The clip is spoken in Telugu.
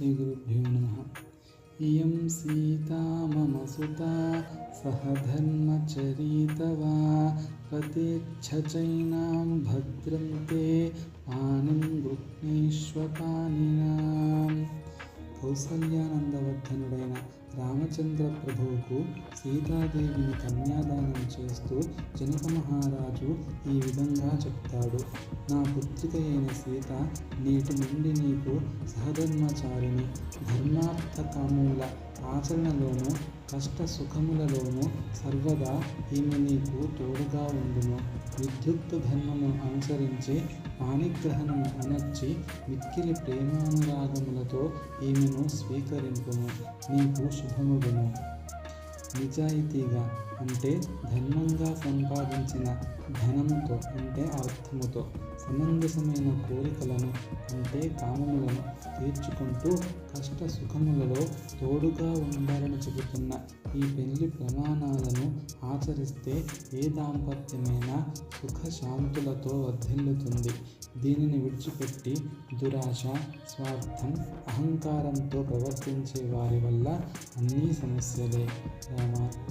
श्रीगुरुभ्यो नमः। इयं सीता मम सुता सह धर्मचरित वा कतिच्छचैनां भद्रं ते पाणिं गृह्णेष्वपानिना కౌసల్యానందవర్ధనుడైన రామచంద్ర ప్రభువుకు సీతాదేవిని కన్యాదానం చేస్తూ జనక మహారాజు ఈ విధంగా చెప్తాడు. నా పుత్రిక అయిన సీత నేటి నుండి నీకు సహధర్మచారిని ధర్మార్థ కాముల ఆచరణలోనూ కష్ట సుఖములలోనూ సర్వదా ఈమె నీకు తోడుగా ఉండును. విద్యుక్త ధర్మము అనుసరించి పాణిగ్రహణము అనర్చి మిక్కిలి ప్రేమానురాగములతో ఈమెను స్వీకరింపును నీకు శుభముగును. నిజాయితీగా అంటే ధర్మంగా సంపాదించిన ధనముతో అంటే అర్థముతో సమంజసమైన కోరికలను అంటే కామములను తీర్చుకుంటూ కష్ట సుఖములలో తోడుగా ఉండాలని చెబుతున్న ఈ పెళ్ళి ప్రమాణాలను ఆచరిస్తే ఏ దాంపత్యమైనా సుఖశాంతులతో వర్ధిల్లుతుంది. దీనిని విడిచిపెట్టి దురాశ స్వార్థం అహంకారంతో ప్రవర్తించే వారి వల్ల అన్నీ సమస్యలే. రామార్పణం